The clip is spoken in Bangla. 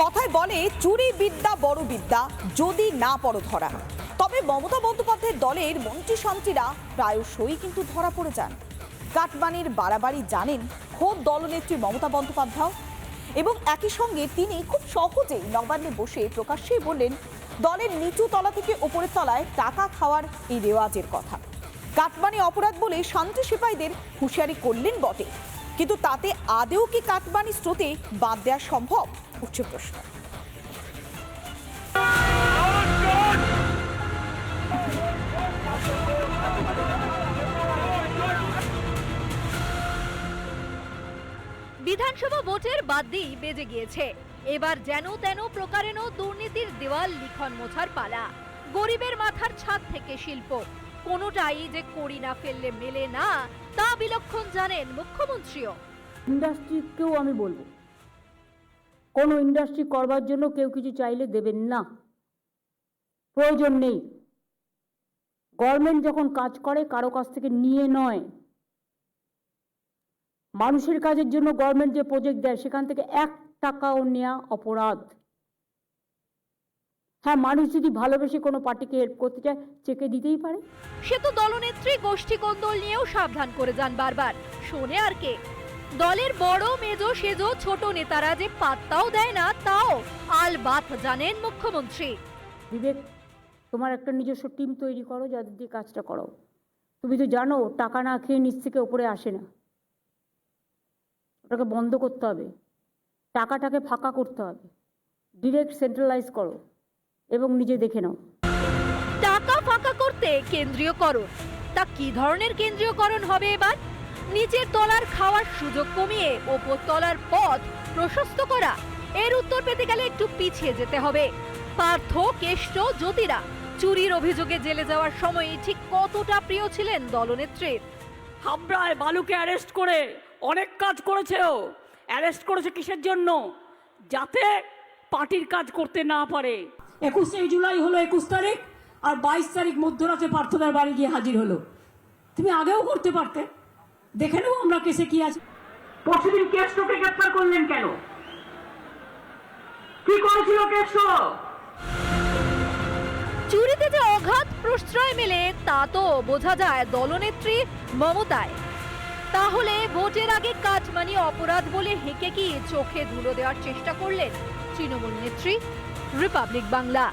কথায় বলে, চুরি বিদ্যা বড় বিদ্যা, যদি না পড়ো ধরা। তবে মমতা বন্দ্যোপাধ্যায়ের দলের মন্ত্রী শান্তিরা প্রায়শই কিন্তু ধরা পড়ে যান। কাটমানির বাড়াবাড়ি জানেন খোদ দলনেত্রী মমতা বন্দ্যোপাধ্যায়। এবং একই সঙ্গে তিনি খুব সহজেই নবান্নে বসে প্রকাশ্যেই বললেন, দলের নিচু তলা থেকে ওপরের তলায় টাকা খাওয়ার এই রেওয়াজের কথা। কাটমানি অপরাধ বলে শান্তি সিপাহীদের হুঁশিয়ারি করলেন বটে। কিন্তু তাতে আদেও কি কাটমানি স্রোতে বাদ দেওয়া সম্ভব? উচ্চ প্রশ্ন। বিধানসভা ভোটের বাদ দিয়েই বেজে গিয়েছে। এবার যেন তেন প্রকারেণ দুর্নীতির দেওয়াল লিখন মোছার পালা। গরিবের মাথার ছাদ থেকে শিল্প। কোনোটাই যে করি না ফেললে মেলে না তা বিলক্ষণ জানেন মুখ্যমন্ত্রীও। ইন্ডাস্ট্রিকেও আমি বলব কোনো ইন্ডাস্ট্রি করবার জন্য কেউ কিছু চাইলে দেবেন না। প্রয়োজন নেই। গভর্নমেন্ট যখন কাজ করে, কারও কাছ থেকে নিয়ে নয়। মানুষের কাজের জন্য গভর্নমেন্ট যে প্রজেক্ট দেয়, সেখান থেকে এক টাকাও নেওয়া অপরাধ। হ্যাঁ মানুষ যদি ভালোবেসে কোনো পার্টিকে হেল্প করতে চায়, চেকে দিতেই পারে। সে তো দলনেত্রী গোষ্ঠী কোন্দল নিয়েও সাবধান করে যান বারবার। শোনে আর কে। দলের বড় মেজো সেজো ছোট নেতারা যে পাত্তাও দেয় না তাও আলবাত জানেন মুখ্যমন্ত্রী। বিবেক তোমার একটা নিজস্ব টিম তৈরি করো যাদের দিয়ে কাজটা করো। তুমি তো জানো টাকা না খেয়ে নিচ থেকে ওপরে আসে না। ওটাকে বন্ধ করতে হবে। টাকাটাকে ফাঁকা করতে হবে। ডিরেক্ট সেন্ট্রালাইজ করো এবং নিজে দেখে নাও। টাকা ফাঁকা করতে কেন্দ্রীয় কেন্দ্রীয়করণ তা কি ধরনের কেন্দ্রীয়করণ হবে এবার? নিচের তলার খাওয়ার সুযোগ কমিয়ে ওপর তলার পথ প্রশস্ত করা। এর উত্তর পেতে গেলে একটু পিছিয়ে যেতে হবে। পার্থ, কেষ্ট, জ্যোতিরা, চুরির অভিযোগে জেলে যাওয়ার সময় ঠিক কতটা প্রিয় ছিলেন দলনেত্রীর? হাবড়ায় বালুকে অ্যারেস্ট করে অনেক কাজ করেছে ও অ্যারেস্ট করেছে কিসের জন্য? যাতে পার্টির কাজ করতে না পারে। একুশে জুলাই হলো একুশ তারিখ, আর বাইশ তারিখ মধ্যরাতে পার্থদার বাড়ি গিয়ে হাজির হলো। তুমি আগেও করতে পারতে। দেখে নেব আমরা কেসে কি আছে। পরশুদিন কেষ্টকে গ্রেপ্তার করলেন কেন? কি করেছিল কেষ্ট চুরিতে যে অগাধ প্রশ্রয় মেলে তা তো বোঝা যায় দলনেত্রী মমতায়। তাহলে ভোটের আগে কাটমানি অপরাধ বলে হেঁকে কি চোখে ধুলো দেওয়ার চেষ্টা করলেন তৃণমূল নেত্রী? রিপাবলিক বাংলা।